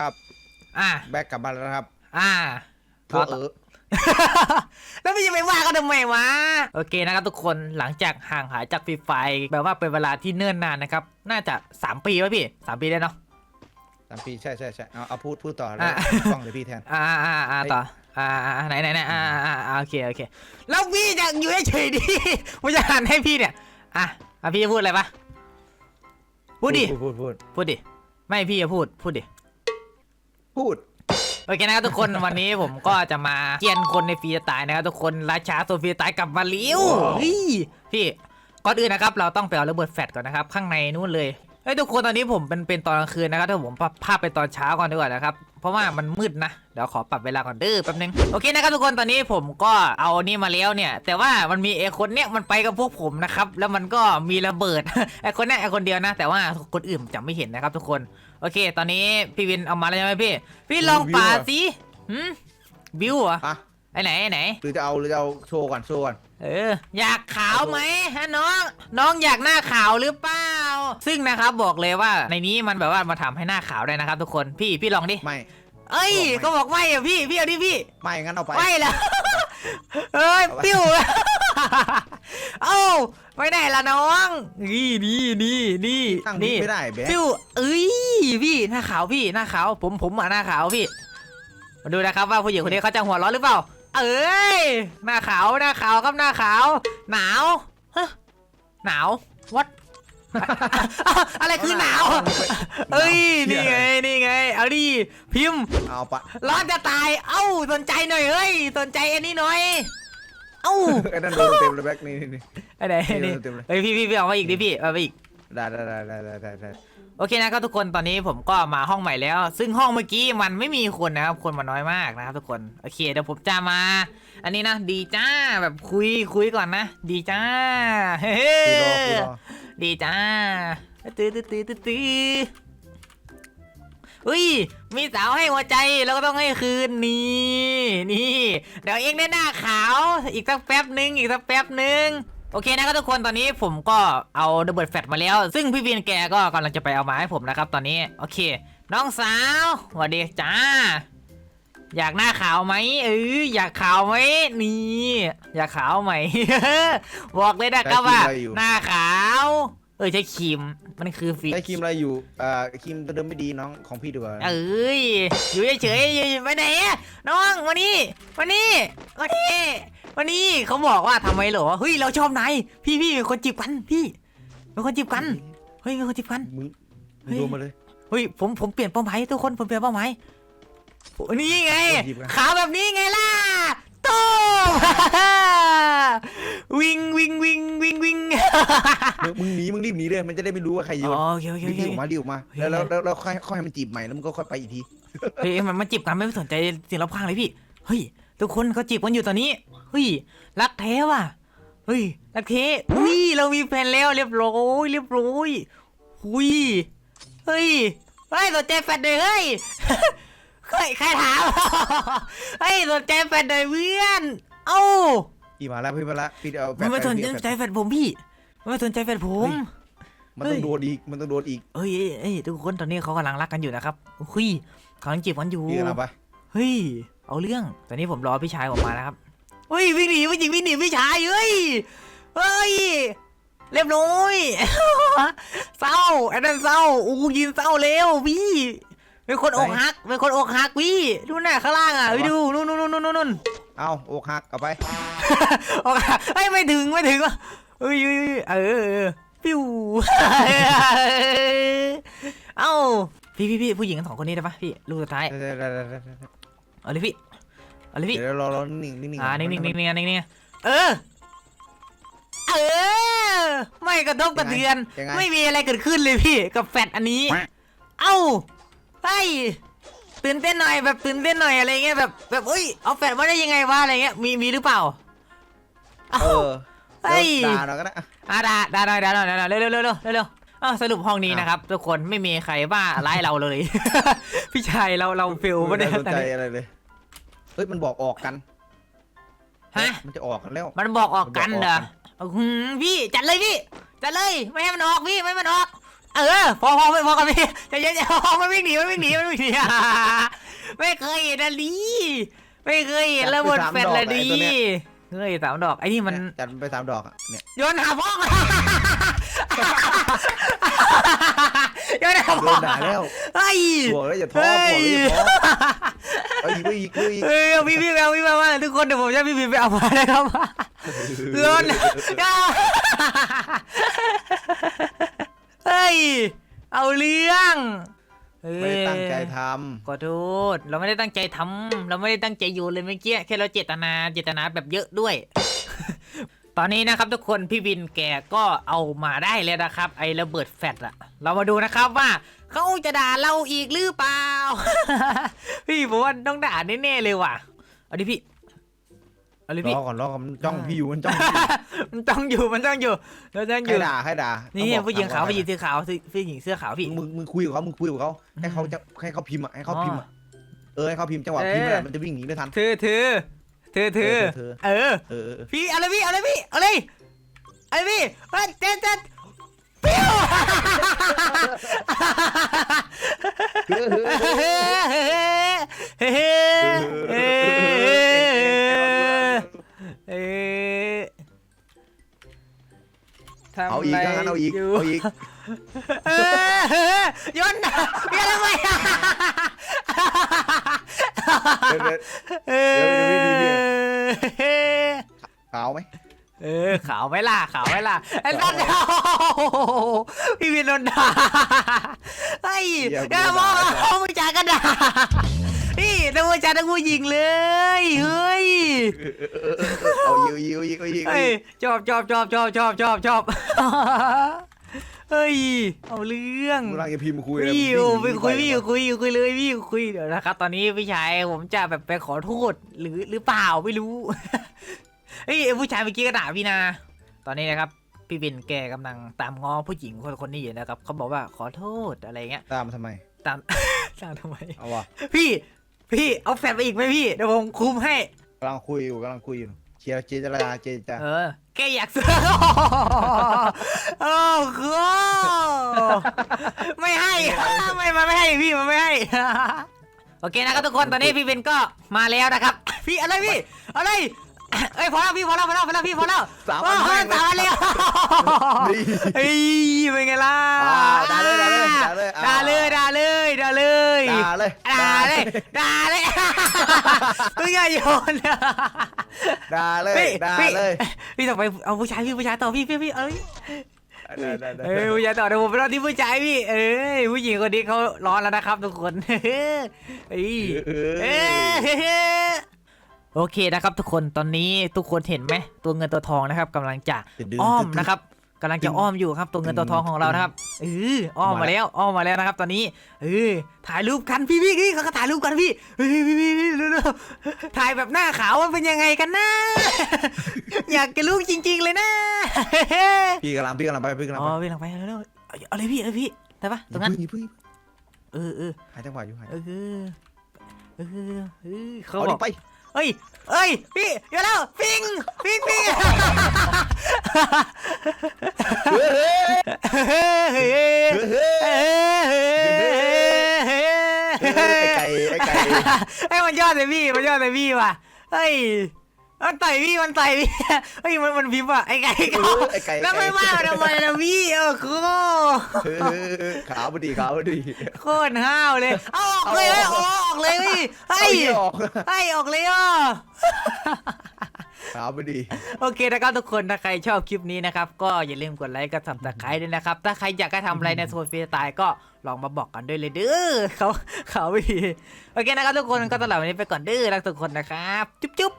ครับอ่าแบ็กกลับมาแล้วนะครับอ่าพวกเออ แล้วพี่จะไปว่ากันทำไมวะ โอเคนะครับทุกคนหลังจากห่างหายจากฟรีไฟแบบว่าเป็นเวลาที่เนิ่นนานนะครับ น่าจะ 3 ปีวะพี่ 3 ปีได้เนาะสามปีใช่ใช่ใช่เอาเอาพูดพูดต่อแล้วอะกล้องเดี๋ยวพี่แทน อ่าอ่าอ่าต่ออ่าอ่าไหนไหนไหนอ่าอ่าอ่าโอเคโอเคแล้วพี่จะอยู่เฉยๆดิผมจะหันให้พี่เนี่ยอะอะพี่จะพูดอะไรปะพูดดิพูดพูดพูดพูดดิไม่พี่จะพูดพูดดิ พูดโอเคนะครับทุกคนวันนี้ผมก็จะมาเกียนคนในฟรีสไตล์นะครับทุกคนราชาตัวฟรีสไตล์กลับมาเลี้ยวเฮ้ยพี่ก่อนอื่นนะครับเราต้องไปเอาระเบิดแฟลชก่อนนะครับ ข้างในนู่นเลยเฮ้ยทุกคนตอนนี้ผมเป็นเป็นตอนกลางคืนนะครับถ้าผมภาพเป็นตอนเช้าก่อนดีกว่านะครับ เพราะว่ามันมืดนะ เดี๋ยวขอปรับเวลาก่อนเด้อแป๊บนึง โอเคนะครับทุกคนตอนนี้ผมก็เอานี่มาแล้วเนี่ย แต่ว่ามันมีไอ้คนเนี้ยมันไปกับพวกผมนะครับ แล้วมันก็มีระเบิด ไอ้คนเนี้ยไอ้คนเดียวนะ แต่ว่าคนอื่นจะไม่เห็นนะครับทุกคน โอเค ตอนนี้พี่วินเอามาแล้วใช่ไหมพี่ พี่ลองป่าดสิหืมบิวเหรออะไอไหนไอไหน หรือจะเอาหรือจะเอาโชว์ก่อนโชว์ก่อน เออ อยากขาวไหมฮะน้อง น้องอยากหน้าขาวหรือเปล่า ซึ่งนะครับบอกเลยว่าในนี้มันแบบว่ามาทำให้หน้าขาวได้นะครับทุกคน พี่พี่ลองดิ ไม่ เอ้ยบอกไม่ก็บอกไม่อะพี่พี่เอาดิพี่ไม่งั้นเอาไป ไม่แล้วเอ้ยเอาไปปิ้วเอ้าไม่ได้ละน้องนี่นี่นี่นี่ตั้งนี่ไม่ได้แบ๊กฟิวเอ้ยพี่หน้าขาวพี่หน้าขาวผมผมอะหน้าขาวพี่มาดูนะครับว่าผู้หญิงคนนี้เขาจะหัวเร้อนหรือเปล่า เอ้ยหน้าขาวหน้าขาวครับหน้าขาว หนาวฮะหนาววัด อะไรคือหนาว เอ้ย นี่ไง นี่ไง เอาดิ พิมพ์ เอาปะร้อนจะตาย เอ้า สนใจหน่อยเฮ้ย สนใจอันนี้หน่อย เอ้าไอ้นั่นโดนเต็มเลยแบ็กนี่นี่นี่ไอ้ไหนนี่นี่เต็มเลยเฮ้ยพี่พี่พี่เอามาอีกดิพี่ เอามาอีกได้ได้ได้ได้ได้ได้ได้โอเคนะครับทุกคนตอนนี้ผมก็มาห้องใหม่แล้ว ซึ่งห้องเมื่อกี้มันไม่มีคนนะครับ คนมาน้อยมากนะครับทุกคนโอเคเดี๋ยวผมจะมา อันนี้นะดีจ้าแบบคุยคุยก่อนนะ ดีจ้าเฮ้คุยรอคุยรอ ดีจ้าตื้อตื้อตื้อตื้อตื้ออุ้ย มีสาวให้หัวใจแล้วก็ต้องให้คืนนี่นี่ เดี๋ยวเองได้หน้าขาว อีกสักแป๊บหนึ่งอีกสักแป๊บหนึ่งโอเคนะครับทุกคนตอนนี้ผมก็เอาระเบิดแฟลชมาแล้ว ซึ่งพี่วินแกก็กำลังจะไปเอามาให้ผมนะครับตอนนี้ โอเค น้องสาวสวัสดีจ้า อยากหน้าขาวไหมเอออยากขาวไหมนี่อยากขาวไหม บอกเลยนะครับว่า หน้าขาว เออใช้ครีมมันคือฟีไอ้ครีมอะไรอยู่เอ่อครีมตัวเดิมไม่ดีน้องของพี่ดีกว่าเอ้ยอยู่เฉยๆอยู่ไปไหนอะน้องมานี่มานี่มานี่มานี่เขาบอกว่าทำไมเหรอเฮ้ยเราชอบนายพี่พี่เป็นคนจีบกันพี่เป็นคนจีบกันเฮ้ยเป็นคนจีบกันมึงเฮ้มึงยดูมาเลยเฮ้ยผมผมเปลี่ยนเป้าหมายทุกคนผมเปลี่ยนเป้าหมาย นี่ไงคนจีบกันขาวแบบนี้ไงล่ะตูมวิ่งวิ่งวิ่งวิ่งวิ่งมึงมึงหนีมึงรีบหนีเลยมันจะได้ไม่รู้ว่าใครโยนอ๋อโอเคโอเครีโอบเครีบออกมารีบออกมาเฮ้ยแล้วแล้วแล้วแล้วค่อยค่อยให้มันจีบใหม่แล้วมันก็ค่อยไปอีกทีเฮ้ยมันมันจีบกันไม่สนใจสิ่งรอบข้างเลยพี่เฮ้ยทุกคนเขาจีบกันอยู่ตอนนี้เฮ้ยรักแท้ว่ะเฮ้ยรักแท้อุ้ยเรามีแฟนแล้วเรียบร้อยเรียบร้อยอุ้ยเฮ้ยเฮ้ยสนใจแฟนเลยเฮ้ย เฮ้ยใครถาม เฮ้ยสนใจแฟนเลยเพื่อน เอ้าพี่มาแล้วพี่มาแล้วพี่เอาแฟมันไม่แฟสนพี่เอาใจแฟนผมพี่มันไม่สนใจแฟนผม มันต้องโดนอีกมันต้องโดนอีกเฮ้ยเอ้ยเอ้ยทุกคนตอนนี้เขากำลังรักกันอยู่นะครับเฮ้ยเขากำลังจีบกันอยู่ พี่กำลังไปเฮ้ย เอาเรื่อง ตอนนี้ผมรอพี่ชายผมมานะครับเฮ้ยวิ่งหนีวิ่งหนีวิ่งหนีพี่ชายเฮ้ย เฮ้ย เรียบร้อย เศร้าไอ้นั่นเศร้าอู้ยินเศร้าเร็วพี่ เป็นคนอกหักเป็นคนอกหักพี่ดูหน้าข้างล่างอะไปดูนู่นนู่นนู่นนู่นนู่นเอาอกหักเอาไปอกหักเฮ้ยไม่ถึงไม่ถึงว่ะเฮ้ยเฮ้ยเฮ้ยเออเออปิ้วเอ้าพี่พี่พี่ผู้หญิงทั้งสองคนนี้ได้ปะพี่ลูกสุดท้ายได้ได้ได้ได้ได้เอาเลยพี่เอาเลยพี่เดี๋ยวรอรอนิ่งนิ่งนิ่งอ่านิ่งนิ่งนิ่งนิ่งนิ่งนิ่งเออเออไม่กระทบกระเทือนยังไงไม่มีอะไรเกิดขึ้นเลยพี่กับแฟดอันนี้ เอ้า เฮ้ยตื่นเต้นหน่อยแบบตื่นเต้นหน่อยอะไรเงี้ยแบบแบบเอ้ยเอาแฟดมาได้ยังไงวะอะไรเงี้ยมีมีหรือเปล่าเอเอ้าอเฮ้ยเดี๋ยวด่าหน่อยก็ได้อะอะด่าด่าหน่อยด่าหน่อยด่าหน่อยเร็วเร็วเร็วเร็วเร็วเร็วอ้าวสรุปห้องนี้นะครับทุกคนไม่มีใครว่าร้ายเราเลย พี่ชายเราเราฟิลไม่ไม่ได้ได้สนแต่ใจอะไรเลยเฮ้ยมันบอกออกกันฮะมันจะออกกันแล้ว มันบอกออกกันเหรอมันบอกออกอื้อหือพี่จัดเลยพี่จัดเลยไม่ให้มันออกพี่ไม่ให้มันออก เออพอพอพอกันพี่ใจเย็นๆพอมันวิ่งหนีมันวิ่งหนีมันวิ่งหนีไม่เคยเห็นอะลีไม่เคยเห็นระเบิดแฟลชเลยดีเฮ้ยสามดอกไอ้นี่มันเยจัดไปสามดอกอะเนี่ยโยนหาพ่อโยนหาโดพ่อนด่าแล้วเฮ้ยบอกแล้วอย่าท้อเฮ้บอกยแล้วอย่าท้อเอาอีกเอาอีกเอาอีกเฮ้ยเอาพี่พี่ไปเอาพี่มาว่าทุกคนเดี๋ยวผมจะพี่พี่ไปเอามานะครับโยน เฮ้ยเอาเรื่องเฮ้ยไม่ได้ตั้งใจทขอโทษ เราไม่ได้ตั้งใจทำเราไม่ได้ตั้งใจโยนเลยเมื่อกี้แค่เราเจตนาเจตนาแบบเยอะด้วย ตอนนี้นะครับทุกคนพี่วินแกก็เอามาได้แล้วนะครับ ไอ้ระเบิดแฟดอะเรามาดูนะครับว่าเขาจะด่าเราอีกหรือเปล่า พี่ผมว่าต้องด่าแน่ๆเลยว่ะ เอาดิพี่ เอาดิำรพี่ อก่อนรอก่อนมันจ้องพี่อยู่มันจ้องพี่อยู่มันต้องอยู่มันต้องอยู่มันต้องอใครยู่ด่าใครด่านี่ต้องบอกผู้หญิงขาวถมผู้หญิงเสื้อขาวผู้หญิงเสื้อขาวพี่ มึงมึงคุยกับเขามึงคุยกับเขาให้เขาจะให้เขาพิมพ์อะให้เขาพิมพ์อะเออให้เขาพิมพ์จังหวะเออพิมพ์อะมันจะวิ่งหนีไม่ทัน เธอเธอเธอเธอเธอ เออ เออเออเออพี่อะไรพี่อะไรพี่อะไรอะไรพี่เฮ้ยเต้นเต้นปิ้ว อีกะไรถ้างั้นเอาอีกยู่เอาอีก เออโยนนะโยนทำไมอะเดี๋ยวเดี๋ยว เอเดี๋ยวเดี๋ยวอขาวไหม เออขาวไหมล่ะขาวไหมล่ะไอ้นั่นพี่วินโดนด่าไอ้ยอย่ามองเอาผู้ชายก็ด่า นี่ทั้งผู้ชายทั้งผู้หญิงเลย เฮ้ย เอายิวยิวยิวเอายิวเฮ้ยชอบชอบชอบชอบชอบชอบชอบเฮ้ย เอาเรื่องมึงกำลังจะพิมพ์คุยเลยพี่มึอยู่งไปวิ่งหนีคุยพี่ไปคุยคุยเลยพี่คุยเดี๋ยวนะครับ ตอนนี้พี่ชายผมจะแบบไปขอโทษหรือหรือเปล่าไม่รู้ เฮ้ยไอ้ผู้ชายเมื่อกี้ก็ด่าพี่นาตอนนี้นะครับ พี่บินแกกำลังตามง้อผู้หญิงคนคนนี้อยู่นะครับเขาบอกว่าขอโทษอะไรเงี้ย ตามทำไมตาม ตามทำไม เอาวะพี่ พี่เอาแฟนไปอีกไหมพี่เดี๋ยวผมคุมให้ กำลังคุยอยู่กำลังคุยอยู่เชียร์เจรจาเจรจาเออแกอยากซื้อ โอ้โหไม่ให้ ไม่มาไม่ให้พี่มันไม่ให้ โอเคนะครับทุกคนตอนนี้พี่เบนก็มาแล้วนะครับ พี่อะไรพี่อะไร เอ้ยพอแล้วพี่พอแล้วพอแล้วพอแล้วพี่พอแล้วสามโอ้อันโหแม่งสามอันเลยนี่เฮ้ยเป็นไงล่ะอ่าด่าเลยด่าเลยด่าเลยอ่าด่าเลยด่าเลยด่าเลยด่าเลยด่าเลยด่าเลยมึงอย่าโยนด่าเลยพี่ด่าพี่เลยพี่ต่อไปเอาผู้ชายพี่ผู้ชายต่อพี่พี่พี่เอ้ยได้ได้ได้เอ้ยผู้ชายต่อเดี๋ยวผมไปรอที่ผู้ชายพี่ เอ้ยผู้หญิงคนนี้เขาร้อนแล้วนะครับทุกคนเอ้ยเอเอ้ย โอเคนะครับ ทุกคนตอนนี้ทุกคนเห็นไหมตัวเงินตัวทองนะครับกำลังจะดึงอ้อมดึงนะครับกำลังจะอ้อมอยู่ครับตัวเงินตัวทองของเรานะครับเอออ้อมมามาแล้แล้ววอ้อมมาแล้วนะครับ ตอนนี้เออถ่ายรูปกันพี่พี่พี่เขาก็ถ่ายรูปกันพี่เฮ้ยพี่พี่พี่เร็วๆถ่ายแบบหน้าขาวว่าเป็นยังไงกันนะอยากจะรู้จริง ๆ เลยนะพี่กำลังพี่กำลังไปพี่กำลังอ๋อไปพี่หลังไปเร็วๆเอาเอาเลยพี่เอาเลยพี่ได้ปะตรงนั้นอย่าเพิ่งเออเออหายจังหวะอยู่หายเออเออเออเออเขาเอาบดิอกไป เอ้ยเอ้ยพี่เดี๋ยวแล้วปิงปิงปิงเฮ้ยเฮ้ยเฮ้ยเฮ้ยเฮ้ยเฮ้ยเฮ้ยไอ้ไก่ไอ้ไก่ไอ้ยมันยอดเลยพี่มันยอดเลยพี่ว่ะเฮ้ย มันต่อยพี่มันต่อยพี่เฮ้ยมันมันพิมพ์ว่ะไอ้ไก่เขาไอ้ไก่ แล้วไม่ว่าทำไมนะพี่เออโคเออขาวพอดีขาวพอดี โคตรห้าวเลยเอาออกเลยเว้ยเอาออกเลยพี่เอาให้อีกออกให้ออกเลยอะ ขาวพอดี โอเคนะครับทุกคนถ้าใครชอบคลิปนี้นะครับ ก็อย่าลืมกดไลค์กับสับตะไคร้ด้วยนะครับ ถ้าใครอยากให้ทำอะไรในโซนฟรีสไตล์ก็ลองมาบอกกันด้วยเลยเด้อเขาเขาไม่ดีโอเคนะครับทุกคนก็ตลอดวันนี้ไปก่อนเด้อรักทุกคนนะครับ จุ๊บจุ๊บ